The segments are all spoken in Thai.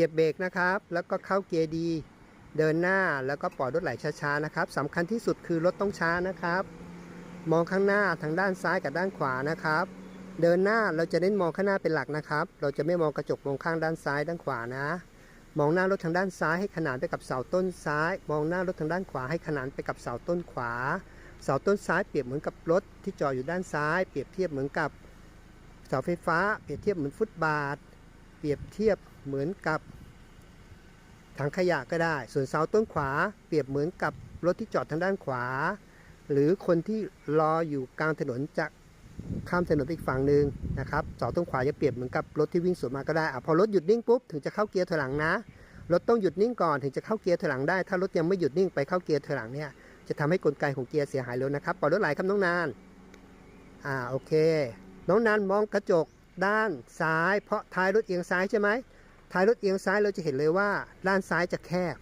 เหยียบเบรกนะครับ แล้วก็เข้าเกียร์ดี เดินหน้าแล้วก็ปล่อยรถไหลช้าๆนะครับสำคัญที่สุดคือรถต้องช้านะครับ มองข้างหน้าทางด้านซ้ายกับด้านขวานะครับ เดินหน้าเราจะเน้นมองข้างหน้าเป็นหลักนะครับ เราจะไม่มองกระจกมองข้างด้านซ้ายด้านขวานะ มองหน้ารถทางด้านซ้ายให้ขนานไปกับเสาต้นซ้าย มองหน้ารถทางด้านขวาให้ขนานไปกับเสาต้นขวา เสาต้นซ้ายเปรียบเหมือนกับรถที่จอดอยู่ด้านซ้าย เปรียบเทียบเหมือนกับเสาไฟฟ้า เปรียบเทียบเหมือนฟุตบาท เปรียบเทียบเหมือนกับถังขยะก็ได้ ส่วนเสาต้นขวา เปรียบเหมือนกับรถที่จอดทางด้านขวา หรือคนที่รออยู่กลางถนนจะข้ามถนนไปอีกฝั่งหนึ่งนะครับเสาต้นขวาจะเปรียบเหมือนกับรถที่วิ่งสวนมาก็ได้อพอรถหยุดนิ่งปุ๊บถึงจะเข้าเกียร์ถอยหลังนะ รถต้องหยุดนิ่งก่อนถึงจะเข้าเกียร์ถอยหลังได้ ถ้ารถยังไม่หยุดนิ่งไปเข้าเกียร์ถอยหลังเนี่ยจะทำให้กลไกของเกียร์เสียหายเร็วนะครับปล่อยรถไหลครับน้องนาน อ่าโอเค น้องนานมองกระจก ด้านซ้าย เพราะท้ายรถเอียงซ้ายใช่ไหมท้ายรถเอียงซ้ายเราจะเห็นเลยว่า ด้านซ้ายจะแคบ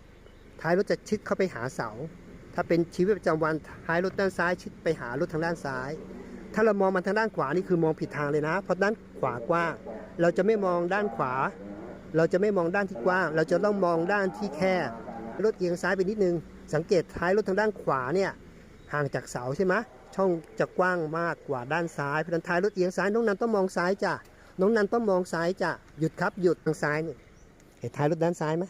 ท้ายรถจะชิดเข้าไปหาเสา ถ้าเป็นชีวิตประจำวันท้ายรถด้านซ้ายชิดไปหารถทางด้านซ้าย ถ้าเรามองมันทางด้านขวานี่คือมองผิดทางเลยนะ เพราะด้านขวากว้าง เราจะไม่มองด้านขวา เราจะไม่มองด้านที่กว้าง เราจะต้องมองด้านที่แคบ รถเอียงซ้ายไปนิดนึง สังเกตท้ายรถทางด้านขวาเนี่ยห่างจากเสาใช่ไหม ช่องจะกว้างมากกว่าด้านซ้ายเพราะนั้นท้ายรถเอียงซ้ายน้องนันต้องมองซ้ายจ้ะน้องนันต้องมองซ้ายจ้ะหยุดครับหยุดทางซ้ายนี่เห็นท้ายรถด้านซ้ายไหม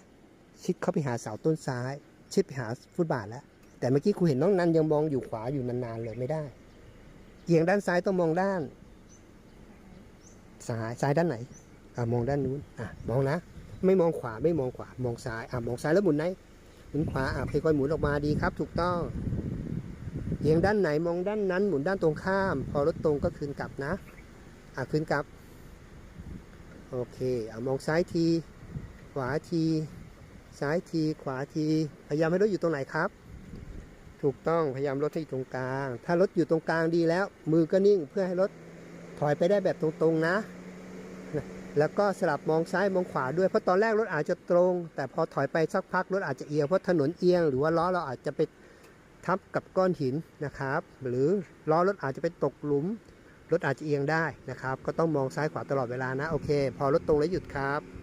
ชิดเข้าไปหาเสาต้นซ้าย ชิดไปหาฟุตบาทแล้ว แต่เมื่อกี้ครูเห็นน้องนันยังมองอยู่ขวาอยู่นานๆเลยไม่ได้ เอียงด้านซ้ายต้องมองด้านซ้ายซ้ายด้านไหนอ่ามองด้านนู้นอะมองนะ ไม่มองขวาไม่มองขวา มองซ้ายอะมองซ้ายแล้วหมุนไหนหมุนขวาอะค่อยๆหมุนออกมาดีครับ ถูกต้อง เอียงด้านไหนมองด้านนั้น หมุนด้านตรงข้าม พอรถตรงก็คืนกลับนะอะคืนกลับ โอเคอะมองซ้ายที ขวาที ซ้ายที ขวาที พยายามให้รถอยู่ตรงไหนครับ ถูกต้องพยายามรถให้อยู่ตรงกลาง ถ้ารถอยู่ตรงกลางดีแล้ว มือก็นิ่งเพื่อให้รถถอยไปได้แบบตรงๆนะ แล้วก็สลับมองซ้ายมองขวาด้วย เพราะตอนแรกรถอาจจะตรง แต่พอถอยไปสักพักรถอาจจะเอียงเพราะถนนเอียง หรือว่าล้อเราอาจจะไป ทับกับก้อนหินนะครับ หรือล้อรถอาจจะไปตกหลุม รถอาจจะเอียงได้นะครับ ก็ต้องมองซ้ายขวาตลอดเวลานะ โอเค พอรถตรงแล้วหยุดครับ